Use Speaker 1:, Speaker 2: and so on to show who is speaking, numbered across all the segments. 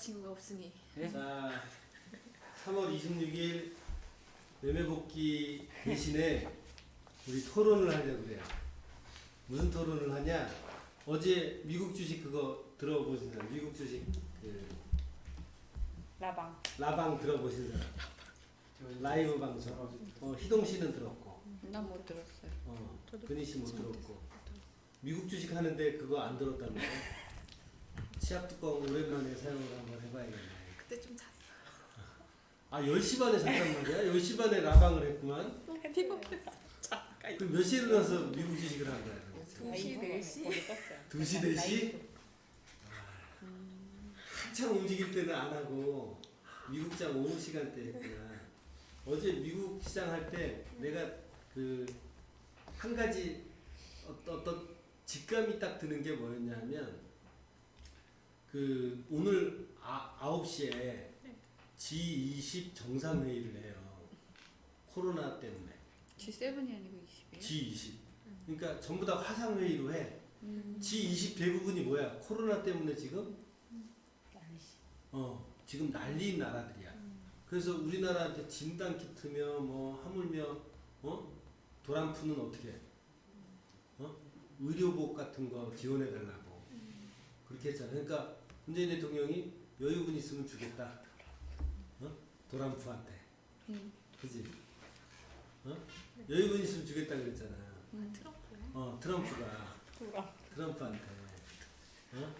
Speaker 1: 남자친구가 없으니
Speaker 2: 자, 3월 26일 매매 복귀 대신에 우리 토론을 하려고 그래요. 무슨 토론을 하냐? 어제 미국 주식 그거 들어보신 사람, 미국 주식 그
Speaker 3: 라방.
Speaker 2: 라방 들어보신 사람, 라이브 방송. 어, 희동 씨는 들었고,
Speaker 3: 난 못 들었어요.
Speaker 2: 어, 근희 씨못 들었고, 미국 주식 하는데 그거 안 들었다면서? 치압 뚜껑 오랜만에 사용을 한번 해봐야겠네.
Speaker 1: 그때 좀 잤어.
Speaker 2: 아 10시 반에 잤단 말이야? 10시 반에 라방을 했구만?
Speaker 1: 피곤했어. 잠깐.
Speaker 2: 그럼 몇 시에 일어나서 미국 주식을 한 거야? 그럼?
Speaker 1: 2시, 4시.
Speaker 3: 거기 떴어요.
Speaker 2: 2시, 4시? 한참 움직일 때는 안 하고 미국장 오후 시간대 했구나. 어제 미국 시장 할 때 내가 그 한 가지 어떤, 어떤 직감이 딱 드는 게 뭐였냐면 그 오늘 아, 9시에 G20 정상회의를 해요. 코로나 때문에.
Speaker 3: G7이 아니고 20이에요?
Speaker 2: G20. 그러니까 전부 다 화상회의로 해.
Speaker 3: 음.
Speaker 2: G20 대부분이 뭐야? 코로나 때문에 지금
Speaker 3: 난시.
Speaker 2: 어 지금 난리인 나라들이야. 그래서 우리나라한테 진단 키트며 뭐 하물며 어 도란푸는 어떻게 어 의료복 같은 거 지원해 달라고 그렇게 했잖아. 그러니까 문재인 대통령이 여유분 있으면 주겠다. 어 도란푸한테
Speaker 3: 음.
Speaker 2: 그지? 어 여유분 있으면 주겠다 그랬잖아.
Speaker 3: 음.
Speaker 1: 트럼프.
Speaker 2: 어 트럼프가
Speaker 3: 누가?
Speaker 2: 트럼프한테 어?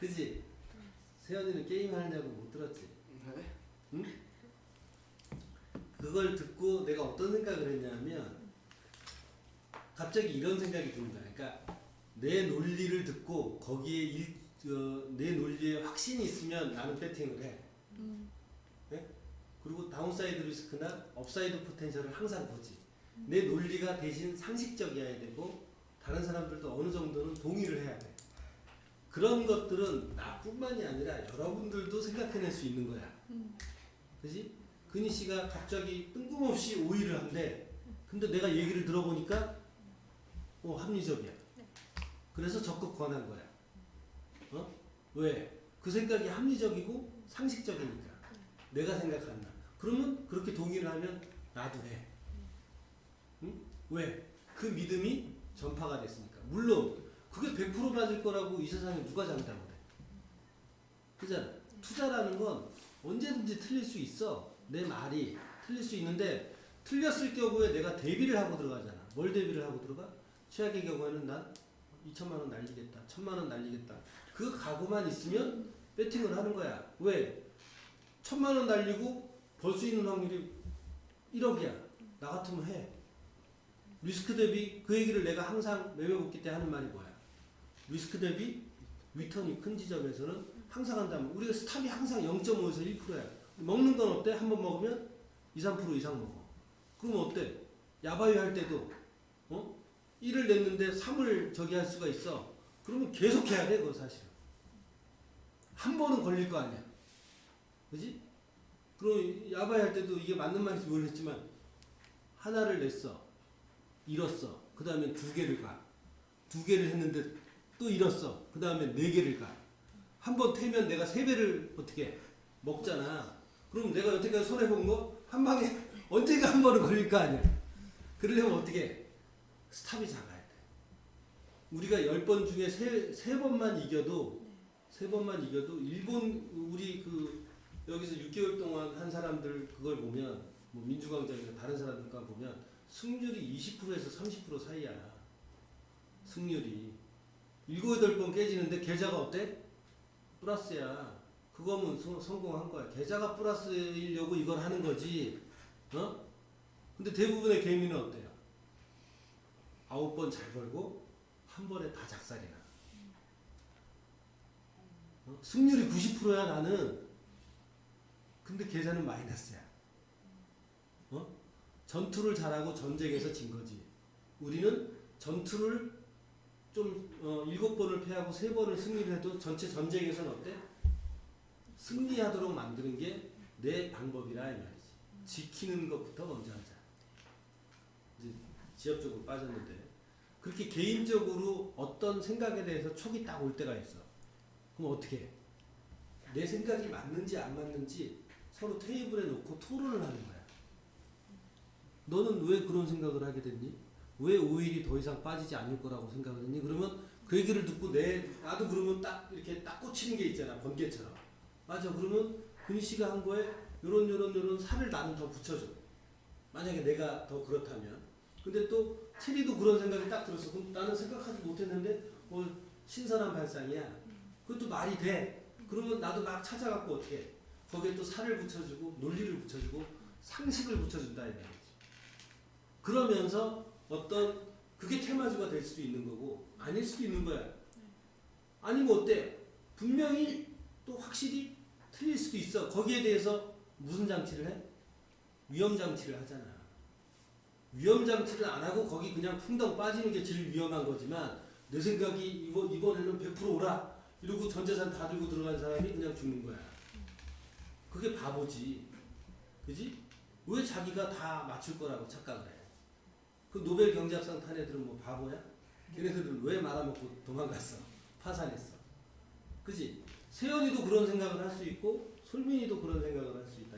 Speaker 2: 그지? 세연이는 게임 하느냐고 못 들었지? 응? 그걸 듣고 내가 어떤 생각을 했냐면 갑자기 이런 생각이 든 거야. 그러니까 내 논리를 듣고 거기에 일, 어, 내 논리에 확신이 있으면 나는 배팅을 해.
Speaker 3: 음.
Speaker 2: 네? 그리고 다운사이드 리스크나 업사이드 포텐셜을 항상 보지. 내 논리가 대신 상식적이어야 되고 다른 사람들도 어느 정도는 동의를 해야 돼. 그런 것들은 나뿐만이 아니라 여러분들도 생각해낼 수 있는 거야.
Speaker 3: 음.
Speaker 2: 그지? 근희 씨가 갑자기 뜬금없이 오일을 한대. 근데 내가 얘기를 들어보니까 어, 합리적이야. 그래서 적극 권한 거야. 어? 왜? 그 생각이 합리적이고 상식적이니까. 내가 생각한다. 그러면 그렇게 동의를 하면 나도 해. 응? 왜? 그 믿음이 전파가 됐으니까. 물론 그게 100% 맞을 거라고 이 세상에 누가 장담을 해. 그잖아. 투자라는 건 언제든지 틀릴 수 있어. 내 말이 틀릴 수 있는데 틀렸을 경우에 내가 대비를 하고 들어가잖아. 뭘 대비를 하고 들어가? 최악의 경우에는 난 2천만 원 날리겠다. 1천만 원 날리겠다. 그 각오만 있으면 배팅을 하는 거야. 왜? 천만 원 날리고 벌 수 있는 확률이 1억이야. 나 같으면 해. 리스크 대비 그 얘기를 내가 항상 매매 복귀 때 하는 말이 뭐야? 리스크 대비 리턴이 큰 지점에서는 항상 한다면 우리가 스탑이 항상 0.5에서 1%야. 먹는 건 어때? 한 번 먹으면 2, 3% 이상 먹어. 그러면 어때? 야바위 할 때도 어? 1을 냈는데 3을 저기 할 수가 있어. 그러면 계속 해야 돼, 그거 사실은. 한 번은 걸릴 거 아니야. 그지? 그럼 야바위 할 때도 이게 맞는 말인지 모르겠지만 하나를 냈어. 잃었어. 그 다음에 두 개를 가. 두 개를 했는데 또 잃었어. 그 다음에 네 개를 가. 한 번 태면 내가 세 배를 어떻게 해? 먹잖아. 그럼 내가 여태까지 손해본 거 한 방에 언젠가 한 번은 걸릴 거 아니야. 그러려면 어떻게 해? 스탑이 작아야 돼. 우리가 열번 중에 세, 세 번만 이겨도 세 번만 이겨도 일본 우리 그 여기서 6개월 동안 한 사람들 그걸 보면 뭐 민주광장이나 다른 사람들과 보면 승률이 20%에서 30% 사이야. 승률이. 일곱 여덟 번 깨지는데 계좌가 어때? 플러스야. 그거면 성- 성공한 거야. 계좌가 플러스이려고 이걸 하는 거지. 어? 근데 대부분의 개미는 어때요? 아홉 번잘 벌고 한 번에 다 작살이 나. 어? 승률이 90%야 나는. 근데 계좌는 마이너스야. 어? 전투를 잘하고 전쟁에서 진 거지. 우리는 전투를 좀 어, 일곱 번을 패하고 세 번을 승리를 해도 전체 전쟁에서는 어때? 승리하도록 만드는 게 내 방법이라 이 말이지. 지키는 것부터 먼저 하자. 이제 지역적으로 빠졌는데 그렇게 개인적으로 어떤 생각에 대해서 촉이 딱 올 때가 있어. 그럼 어떻게 해? 내 생각이 맞는지 안 맞는지 서로 테이블에 놓고 토론을 하는 거야. 너는 왜 그런 생각을 하게 됐니? 왜 오일이 더 이상 빠지지 않을 거라고 생각을 했니? 그러면 그 얘기를 듣고 내 나도 그러면 딱 이렇게 딱 꽂히는 게 있잖아 번개처럼. 맞아. 그러면 근희 씨가 한 거에 요런 요런 요런 살을 나는 더 붙여줘. 만약에 내가 더 그렇다면. 근데 또 체리도 그런 생각이 딱 들었어. 그럼 나는 생각하지 못했는데 어, 신선한 발상이야. 그것도 말이 돼. 그러면 나도 막 찾아갖고 어떻게 해? 거기에 또 살을 붙여주고 논리를 붙여주고 상식을 붙여준다 이 말이지. 그러면서 어떤 그게 테마주가 될 수도 있는 거고 아닐 수도 있는 거야. 아니면 어때? 분명히 또 확실히 틀릴 수도 있어. 거기에 대해서 무슨 장치를 해? 위험 장치를 하잖아. 위험 장치를 안 하고 거기 그냥 풍덩 빠지는 게 제일 위험한 거지만 내 생각이 이번 이번에는 100% 오라 이러고 전 재산 다 들고 들어간 사람이 그냥 죽는 거야. 그게 바보지. 그지? 왜 자기가 다 맞출 거라고 착각을 해? 그 노벨 경제학상 탄 애들은 뭐 바보야? 걔네들은 왜 말아먹고 도망갔어? 파산했어. 그지? 세연이도 그런 생각을 할 수 있고 솔민이도 그런 생각을 할 수 있다.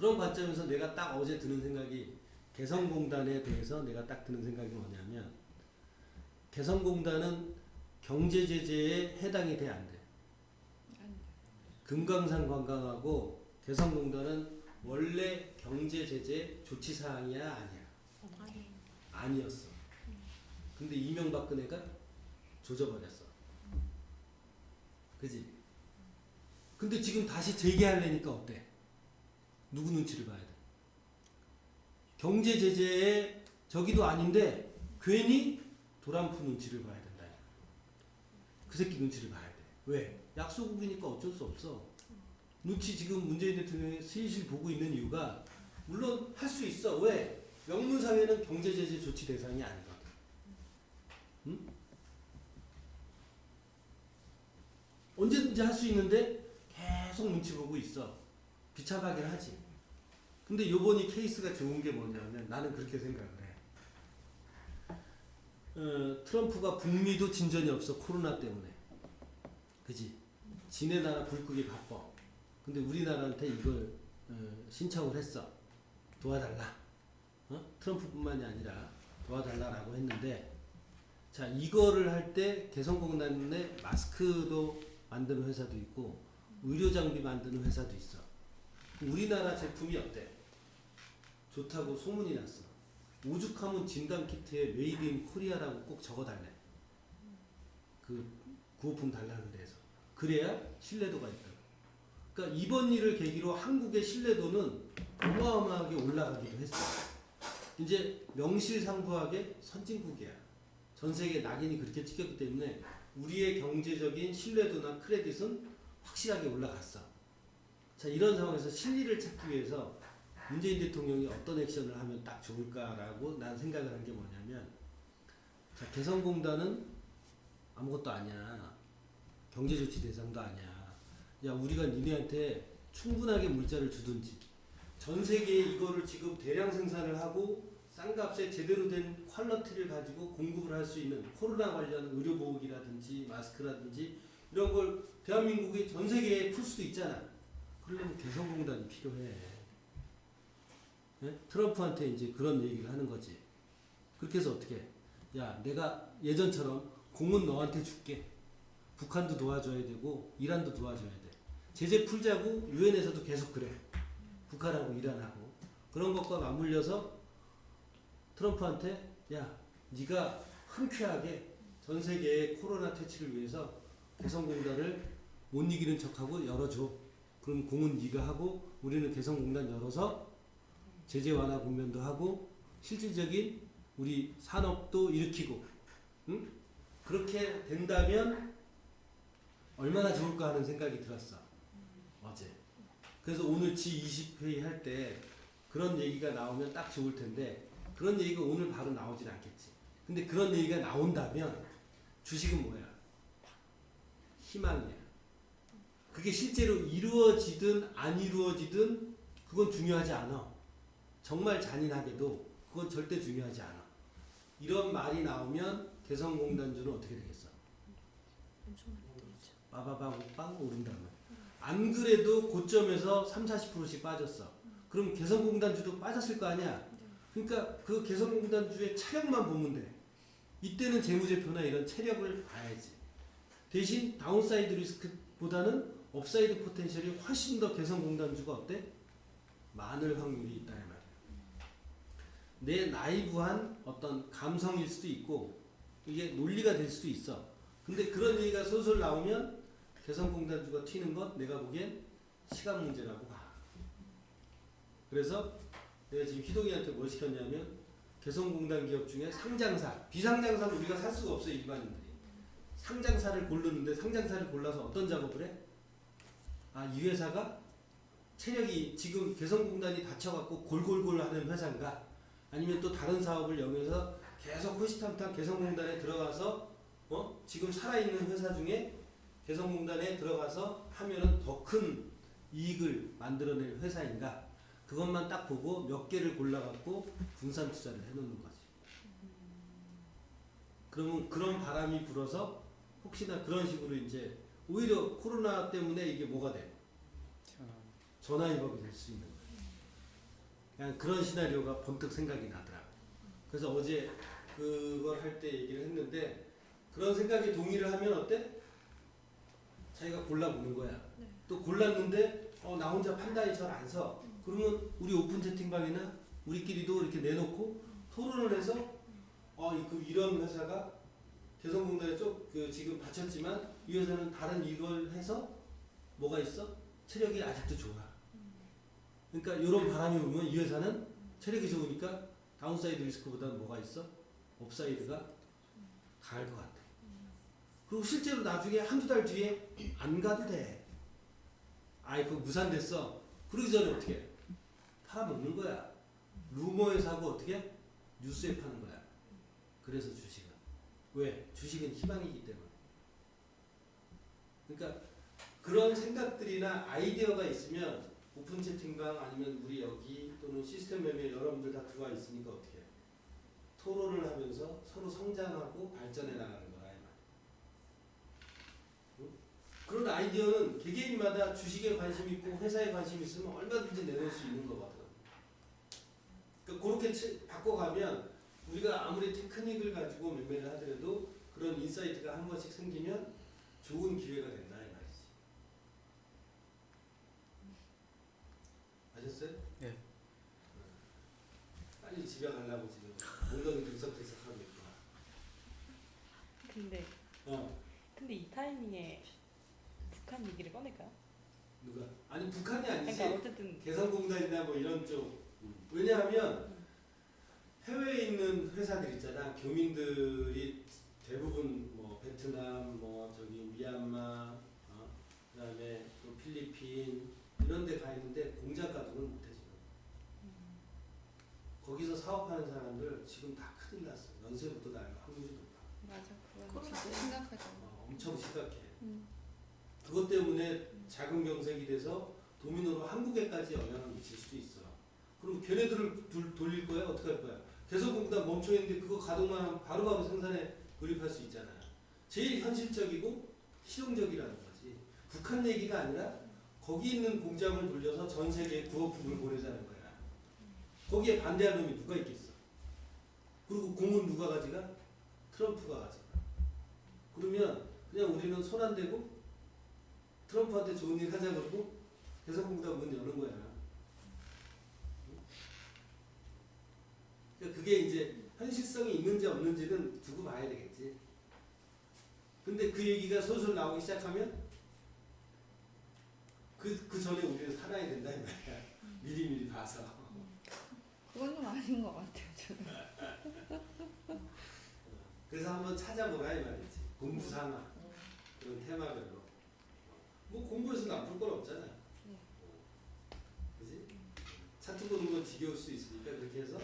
Speaker 2: 그런 관점에서 내가 딱 어제 드는 생각이 개성공단에 대해서 내가 딱 드는 생각이 뭐냐면 개성공단은 경제 제재에 해당이 돼 안 돼.
Speaker 3: 안
Speaker 2: 금강산 관광하고 개성공단은 원래 경제 제재 조치 사항이야 아니야?
Speaker 1: 아니.
Speaker 2: 아니었어. 근데 이명박근혜가 조져버렸어. 그지? 근데 지금 다시 재개하려니까 어때? 누구 눈치를 봐야 돼? 경제 제재에 저기도 아닌데 괜히 도란프 눈치를 봐야 된다. 그 새끼 눈치를 봐야 돼. 왜? 약소국이니까 어쩔 수 없어. 눈치 지금 문재인 대통령이 슬슬 보고 있는 이유가 물론 할 수 있어. 왜? 명문상에는 경제 제재 조치 대상이 아니거든. 응? 언제든지 할 수 있는데 계속 눈치 보고 있어. 비참하긴 하지. 근데 요번이 케이스가 좋은 게 뭐냐면 나는 그렇게 생각을 해. 어, 트럼프가 북미도 진전이 없어 코로나 때문에. 그지? 지네 나라 불 끄기 바빠. 근데 우리나라한테 이걸 어, 신청을 했어. 도와달라. 어? 트럼프뿐만이 아니라 도와달라라고 했는데 자 이거를 할 때 개성공단에 마스크도 만드는 회사도 있고 의료 장비 만드는 회사도 있어. 우리나라 제품이 어때? 좋다고 소문이 났어. 오죽하면 진단 키트에 메이드 인 코리아라고 꼭 적어달래. 그 구호품 달라는 데서. 그래야 신뢰도가 있다. 그러니까 이번 일을 계기로 한국의 신뢰도는 어마어마하게 올라가기도 했어. 이제 명실상부하게 선진국이야. 전 세계 낙인이 그렇게 찍혔기 때문에 우리의 경제적인 신뢰도나 크레딧은 확실하게 올라갔어. 자 이런 상황에서 실리를 찾기 위해서 문재인 대통령이 어떤 액션을 하면 딱 좋을까라고 난 생각을 한 게 뭐냐면 자 개성공단은 아무것도 아니야. 경제조치 대상도 아니야. 야 우리가 니네한테 충분하게 물자를 주든지 전 세계에 이거를 지금 대량 생산을 하고 싼 값에 제대로 된 퀄러티를 가지고 공급을 할 수 있는 코로나 관련 의료보호기라든지 마스크라든지 이런 걸 대한민국이 전 세계에 풀 수도 있잖아. 그러려면 개성공단이 필요해. 예? 트럼프한테 이제 그런 얘기를 하는 거지. 그렇게 해서 어떻게? 해? 야, 내가 예전처럼 공은 너한테 줄게. 북한도 도와줘야 되고 이란도 도와줘야 돼. 제재 풀자고 유엔에서도 계속 그래. 북한하고 이란하고 그런 것과 맞물려서 트럼프한테 야, 네가 흔쾌하게 전 세계의 코로나 퇴치를 위해서 개성공단을 못 이기는 척하고 열어줘. 그럼 공은 네가 하고 우리는 개성공단 열어서 제재 완화 국면도 하고 실질적인 우리 산업도 일으키고, 응? 그렇게 된다면 얼마나 좋을까 하는 생각이 들었어. 어제. 그래서 오늘 G20 회의 할 때 그런 얘기가 나오면 딱 좋을 텐데 그런 얘기가 오늘 바로 나오진 않겠지. 근데 그런 얘기가 나온다면 주식은 뭐야? 희망이야. 그게 실제로 이루어지든 안 이루어지든 그건 중요하지 않아. 정말 잔인하게도 그건 절대 중요하지 않아. 이런 말이 나오면 개성공단주는 어떻게 되겠어? 빠바바고 빵 오른다는 거야. 안 그래도 고점에서 3, 40%씩 빠졌어. 그럼 개성공단주도 빠졌을 거 아니야. 그러니까 그 개성공단주의 차력만 보면 돼. 이때는 재무제표나 이런 체력을 봐야지. 대신 다운사이드 리스크보다는 업사이드 포텐셜이 훨씬 더 개성공단주가 어때? 많을 확률이 있다 이 말이야. 내 나이브한 어떤 감성일 수도 있고 이게 논리가 될 수도 있어. 근데 그런 얘기가 솔솔 나오면 개성공단주가 튀는 건 내가 보기엔 시간 문제라고 봐. 그래서 내가 지금 희동이한테 뭘 시켰냐면 개성공단 기업 중에 상장사, 비상장사는 우리가 살 수가 없어요 일반인들이. 상장사를 고르는데 상장사를 골라서 어떤 작업을 해? 아 이 회사가 체력이 지금 개성공단이 닫혀갖고 골골골 하는 회사인가? 아니면 또 다른 사업을 영위해서 계속 호시탐탐 개성공단에 들어가서 어 지금 살아있는 회사 중에 개성공단에 들어가서 하면은 더 큰 이익을 만들어낼 회사인가? 그것만 딱 보고 몇 개를 골라갖고 분산 투자를 해놓는 거지. 그러면 그런 바람이 불어서 혹시나 그런 식으로 이제 오히려 코로나 때문에 이게 뭐가 돼? 전화위복이 될 수 있는 거예요. 그냥 그런 시나리오가 번뜩 생각이 나더라. 그래서 어제 그걸 할 때 얘기를 했는데 그런 생각에 동의를 하면 어때? 자기가 골라보는 거야.
Speaker 1: 네.
Speaker 2: 또 골랐는데 어, 나 혼자 판단이 잘 안 서. 그러면 우리 오픈 채팅방이나 우리끼리도 이렇게 내놓고 토론을 해서 어, 이- 그 이런 회사가 개성공단에 쪽 그 지금 바쳤지만 이 회사는 다른 이걸 해서 뭐가 있어? 체력이 아직도 좋아. 그러니까 이런 바람이 불면 이 회사는 체력이 좋으니까 다운사이드 리스크보다는 뭐가 있어? 업사이드가 강할 것 같아. 그리고 실제로 나중에 한두 달 뒤에 안 가도 돼. 아이 그거 무산됐어. 그러기 전에 어떻게 해? 팔아먹는 거야. 루머에 사고 어떻게 해? 뉴스에 파는 거야. 그래서 주식은. 왜? 주식은 희망이기 때문에. 그러니까 그런 생각들이나 아이디어가 있으면 오픈 채팅방 아니면 우리 여기 또는 시스템 맵에 여러분들 다 들어와 있으니까 어떻게 해? 토론을 하면서 서로 성장하고 발전해 나가는 말. 응? 그런 아이디어는 개개인마다 주식에 관심 있고 회사에 관심 있으면 얼마든지 내놓을 수 있는 거거든. 그러니까 그렇게 치- 바꿔가면 우리가 아무리 테크닉을 가지고 매매를 하더라도 그런 인사이트가 한 번씩 생기면 좋은 기회가 된다 이 말이지. 아셨어요?
Speaker 4: 네.
Speaker 2: 빨리 집에 가려고 지금 엉덩이 들썩들썩하고 있구나.
Speaker 5: 근데
Speaker 2: 어
Speaker 5: 근데 이 타이밍에 북한 얘기를 꺼낼까요?
Speaker 2: 누가? 아니 북한이 아니지.
Speaker 5: 그러니까 어쨌든
Speaker 2: 개성공단이나 뭐 이런 쪽. 왜냐하면 해외에 있는 회사들 있잖아. 교민들이 대부분 뭐 베트남, 뭐 저기 미얀마, 어? 그다음에 또 필리핀 이런 데 가 있는데 공장 가동을 못 해 지금. 거기서 사업하는 사람들 지금 다 큰일 났어. 연세부터 날 확률이 높아.
Speaker 3: 맞아. 그건
Speaker 1: 코로나
Speaker 3: 진짜
Speaker 1: 때.
Speaker 3: 심각하죠.
Speaker 2: 어, 엄청 심각해.
Speaker 3: 음.
Speaker 2: 그것 때문에 자금 경색이 돼서 도미노로 한국에까지 영향을 미칠 수도 있어. 그럼 걔네들을 둘- 돌릴 거야? 어떻게 할 거야? 개성공단 멈춰 있는데 그거 가동만 하면 바로바로 생산에 돌입할 수 있잖아. 제일 현실적이고 실용적이라는 거지. 북한 얘기가 아니라 거기 있는 공장을 돌려서 전 세계에 부업품을 보내자는 거야. 거기에 반대할 놈이 누가 있겠어? 그리고 공은 누가 가져가? 트럼프가 가져가. 그러면 그냥 우리는 손 안 대고 트럼프한테 좋은 일 하자 그러고 개성공단 문 여는 거야. 그러니까 그게 이제 현실성이 있는지 없는지는 두고 봐야 되겠지. 근데 그 얘기가 솔솔 나오기 시작하면 그, 그 전에 우리는 살아야 된다 이 말이야. 미리미리 봐서.
Speaker 3: 그건 좀 아닌 것 같아요. 저는.
Speaker 2: 그래서 한번 찾아보라 이 말이지. 공부 삼아. 그런 테마별로. 뭐 공부해서 나쁠 건 없잖아.
Speaker 1: 네.
Speaker 2: 그지? 차트 보는 건 지겨울 수 있으니까 그렇게 해서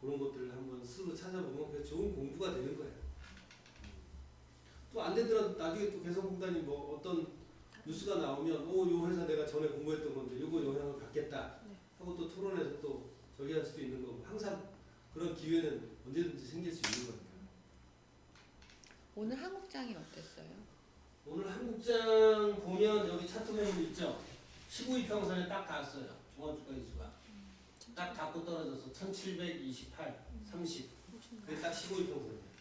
Speaker 2: 그런 것들을 한번 스스로 찾아보면 좋은 공부가 되는 거야. 또 안 되더라도 나중에 또 개성공단이 뭐 어떤 뉴스가 나오면 오요 회사 내가 전에 공부했던 건데 요거 영향을 받겠다
Speaker 1: 네.
Speaker 2: 하고 또 토론해서 또 저기 할 수도 있는 거고 항상 그런 기회는 언제든지 생길 수 있는 거니까.
Speaker 3: 오늘 한국장이 어땠어요?
Speaker 2: 오늘 한국장 보면 여기 차트 보면 있죠. 15이평선에 딱 닿았어요. 종합주가 지수가 딱 닿고 떨어져서 1728, 30. 그게 딱 15이평선이에요.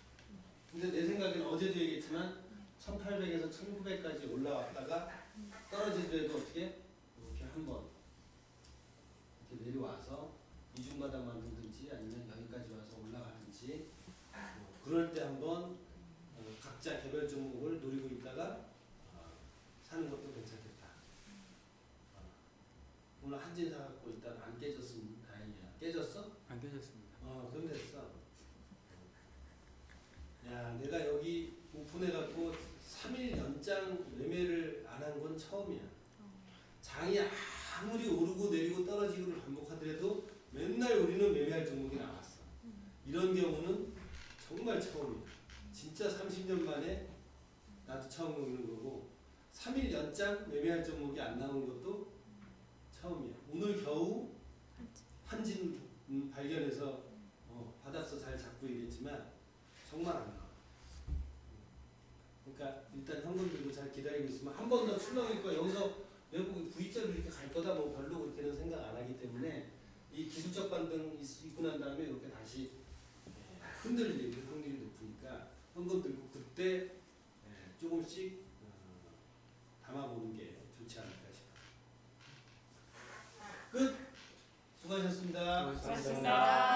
Speaker 2: 근데 내 생각에는 어제도 얘기했지만 1800에서 1900까지 올라왔다가 떨어지더라도 어떻게 이렇게 한번 이렇게 내려와서 이중바닥 만들든지 아니면 여기까지 와서 올라가든지 뭐 그럴 때 한번 어, 각자 개별 종목을 노리고 있다가 어, 사는 것도 괜찮겠다. 어, 오늘 한진사 갖고 일단 안 깨졌으면 다행이야. 깨졌어?
Speaker 4: 안 깨졌습니다.
Speaker 2: 어, 그럼 됐어. 야, 내가 여기 오픈해갖고 3일 연장 매매를 안 한 건 처음이야. 장이 아무리 오르고 내리고 떨어지고를 반복하더라도 맨날 우리는 매매할 종목이 나왔어. 이런 경우는 정말 처음이야. 진짜 30년 만에 나도 처음 보는 거고 3일 연장 매매할 종목이 안 나온 것도 처음이야. 오늘 겨우 한진 음, 발견해서 어, 바닥서 잘 잡고 있겠지만 정말 안 나와. 그러니까 일단 현금 들고 잘 기다리고 있으면 한 번 더 출렁일 거야. 여기서 외국 V자로 이렇게 갈 거다 뭐 별로 그렇게는 생각 안 하기 때문에 이 기술적 반등 있- 있고 난 다음에 이렇게 다시 예, 흔들릴 확률이 높으니까 현금 들고 그때 예, 조금씩 어, 담아보는 게 좋지 않을까 싶어요. 끝. 수고하셨습니다.
Speaker 4: 수고하셨습니다.
Speaker 5: 고맙습니다.